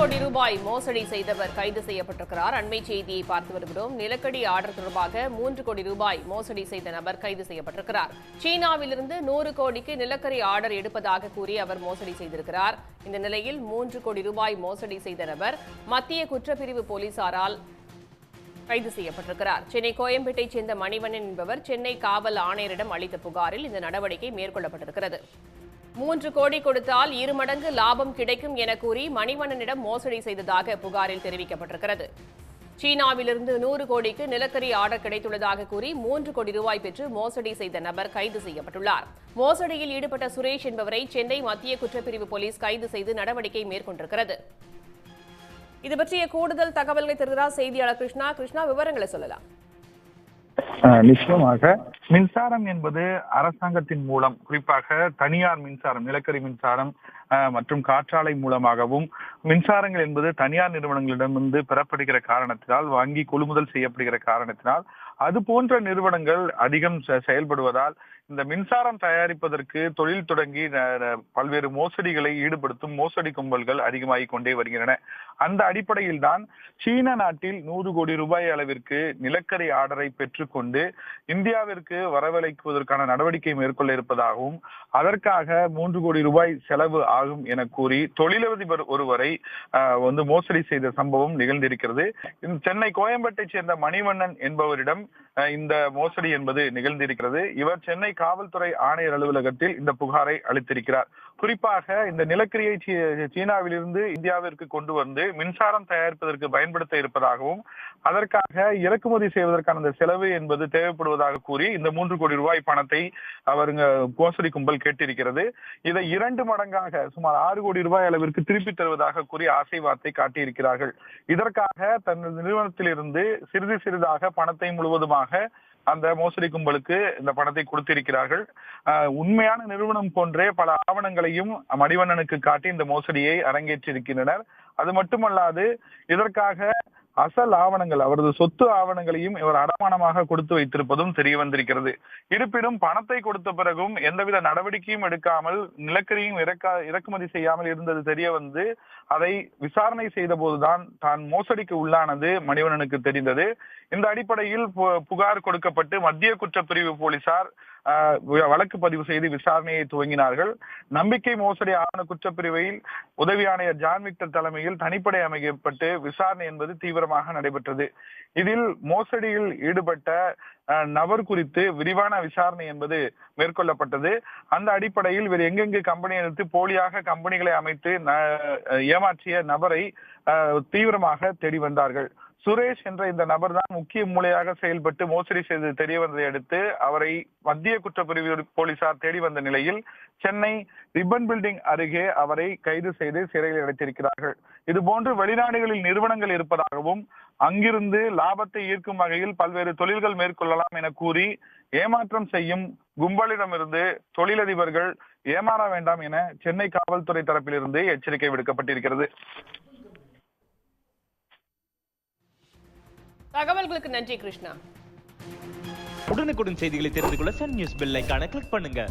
கோடி ரூபாய் மோசடி செய்தவர் கைது செய்யப்பட்டிருக்கிறார். அண்மை செய்தியை பார்த்து வருகிறோம். நிலக்கடி ஆர்டர் தொடர்பாக மூன்று கோடி ரூபாய் மோசடி செய்த நபர் கைது செய்யப்பட்டிருக்கிறார். சீனாவிலிருந்து நூறு கோடிக்கு நிலக்கரி ஆர்டர் எடுப்பதாக கூறி அவர் மோசடி செய்திருக்கிறார். இந்த நிலையில் மூன்று கோடி ரூபாய் மோசடி செய்த நபர் மத்திய குற்றப்பிரிவு போலீசாரால் கைது செய்யப்பட்டிருக்கிறார். சென்னை கோயம்பேட்டைச் சேர்ந்த மணிவண்ணன் என்பவர் சென்னை காவல் ஆணையரிடம் அளித்த புகாரில் இந்த நடவடிக்கை மேற்கொள்ளப்பட்டிருக்கிறது. மூன்று கோடி கொடுத்தால் இரு மடங்கு லாபம் கிடைக்கும் என கூறி மணிவண்ணனிடம் மோசடி செய்ததாக புகாரில் தெரிவிக்கப்பட்டிருக்கிறது. சீனாவிலிருந்து நூறு கோடிக்கு நிலக்கரி ஆர்டர் கிடைத்துள்ளதாக கூறி மூன்று கோடி ரூபாய் பெற்று மோசடி செய்த நபர் கைது செய்யப்பட்டுள்ளார். மோசடியில் ஈடுபட்ட சுரேஷ் என்பவரை சென்னை மத்திய குற்றப்பிரிவு போலீஸ் கைது செய்து நடவடிக்கை மேற்கொண்டிருக்கிறது. இது பற்றிய கூடுதல் தகவல்களை தருகிறார் செய்தியாளர் கிருஷ்ணா. கிருஷ்ணா விவரங்களை சொல்லலாம். நிச்சயமாக. மின்சாரம் என்பது அரசாங்கத்தின் மூலம் குறிப்பாக தனியார் மின்சாரம் நிலக்கரி மின்சாரம் மற்றும் காற்றாலை மூலமாகவும் மின்சாரங்கள் என்பது தனியார் நிறுவனங்களிடமிருந்து பெறப்படுகிற காரணத்தினால் வாங்கி கொள்முதல் செய்யப்படுகிற காரணத்தினால் அது போன்ற நிறுவனங்கள் அதிகம் செயல்படுவதால் இந்த மின்சாரம் தயாரிப்பதற்கு தொழில் தொடங்கி பல்வேறு மோசடிகளை ஈடுபடுத்தும் மோசடி கும்பல்கள் அதிகமாகிக் கொண்டே வருகின்றன. அந்த அடிப்படையில் தான் சீன நாட்டில் நூறு கோடி ரூபாய் அளவிற்கு நிலக்கரி ஆர்டரை பெற்றுக்கொண்டு இந்தியாவிற்கு வரவழைக்குவதற்கான நடவடிக்கை மேற்கொள்ள இருப்பதாகவும் அதற்காக மூன்று கோடி ரூபாய் செலவு ஆகும் என கூறி தொழிலதிபர் ஒருவரை வந்து மோசடி செய்த சம்பவம் நிகழ்ந்திருக்கிறது. சென்னை கோயம்பேட்டை சேர்ந்த மணிவண்ணன் என்பவரிடம் இந்த மோசடி என்பது நிகழ்ந்திருக்கிறது. இவர் சென்னை காவல்துறை ஆணையர் அலுவலகத்தில் இந்த புகாரை அளித்திருக்கிறார். குறிப்பாக இந்த நிலக்கரியை சீனாவிலிருந்து இந்தியாவிற்கு கொண்டு வந்து மின்சாரம் தயாரிப்பதற்கு பயன்படுத்த இருப்பதாகவும் அதற்காக இறக்குமதி செய்வதற்கான அந்த செலவு என்பது தேவைப்படுவதாக கூறி இந்த மூன்று கோடி ரூபாய் பணத்தை அவருங்க மோசடி கும்பல் கேட்டிருக்கிறது. இதை இரண்டு மடங்காக சுமார் ஆறு கோடி ரூபாய் அளவிற்கு திருப்பி தருவதாக கூறி ஆசை வார்த்தை காட்டியிருக்கிறார்கள். இதற்காக தனது நிறுவனத்திலிருந்து சிறிது சிறிதாக பணத்தை முழுவதுமாக அந்த மோசடி கும்பலுக்கு இந்த பணத்தை கொடுத்திருக்கிறார்கள். உண்மையான நிறுவனம் போன்றே பல ஆவணங்களையும் மணிவண்ணனுக்கு காட்டி இந்த மோசடியை அரங்கேற்றிருக்கின்றனர். அது மட்டுமல்லாது இதற்காக அசல் ஆவணங்கள் அவரது சொத்து ஆவணங்களையும் இவர் அடமானமாக கொடுத்து வைத்திருப்பதும் தெரிய வந்திருக்கிறது. இருப்பினும் பணத்தை கொடுத்த பிறகும் எந்தவித நடவடிக்கையும் எடுக்காமல் நிலக்கரியும் இறக்க இறக்குமதி செய்யாமல் இருந்தது தெரிய வந்து அதை விசாரணை செய்த போதுதான் தான் மோசடிக்கு உள்ளானது மணிவண்ணனுக்கு தெரிந்தது. இந்த அடிப்படையில் பு- புகார் கொடுக்கப்பட்டு மத்திய குற்றப்பிரிவு போலீசார் வழக்கு பதிவு செய்து விசாரணையை துவங்கினார்கள். நம்பிக்கை மோசடி ஆவண குற்றப்பிரிவில் உதவி ஆணையர் ஜான் விக்டர் தலைமையில் தனிப்படை அமைக்கப்பட்டு விசாரணை என்பது தீவிரமாக நடைபெற்றது. இதில் மோசடியில் ஈடுபட்ட நபர் குறித்து விரிவான விசாரணை என்பது மேற்கொள்ளப்பட்டது. அந்த அடிப்படையில் இவர் எங்கெங்கு கம்பெனி எடுத்து போலியாக கம்பெனிகளை அமைத்து ஏமாற்றிய நபரை தீவிரமாக தேடி வந்தார்கள். சுரேஷ் என்ற இந்த நபர் தான் முக்கிய மூலையாக செயல்பட்டு மோசடி செய்து தெரிய வந்ததை அடுத்து அவரை மத்திய குற்றப்பிரிவு போலீசார் தேடி வந்த நிலையில் சென்னை ரிப்பன் பில்டிங் அருகே அவரை கைது செய்து சிறையில் அடைத்திருக்கிறார்கள். இது போன்று வெளிநாடுகளில் நிறுவனங்கள் இருப்பதாகவும் அங்கிருந்து லாபத்தை ஈர்க்கும் வகையில் பல்வேறு தொழில்கள் மேற்கொள்ளலாம் என கூறி ஏமாற்றம் செய்யும் கும்பலிடமிருந்து தொழிலதிபர்கள் ஏமாற வேண்டாம் என சென்னை காவல்துறை தரப்பிலிருந்து எச்சரிக்கை விடுக்கப்பட்டிருக்கிறது. தகவல்களுக்கு நன்றி கிருஷ்ணா. உடனுக்குடன் செய்திகளை தெரிந்து கொள்ள சன் நியூஸ் பெல் ஐகானை கிளிக் பண்ணுங்க.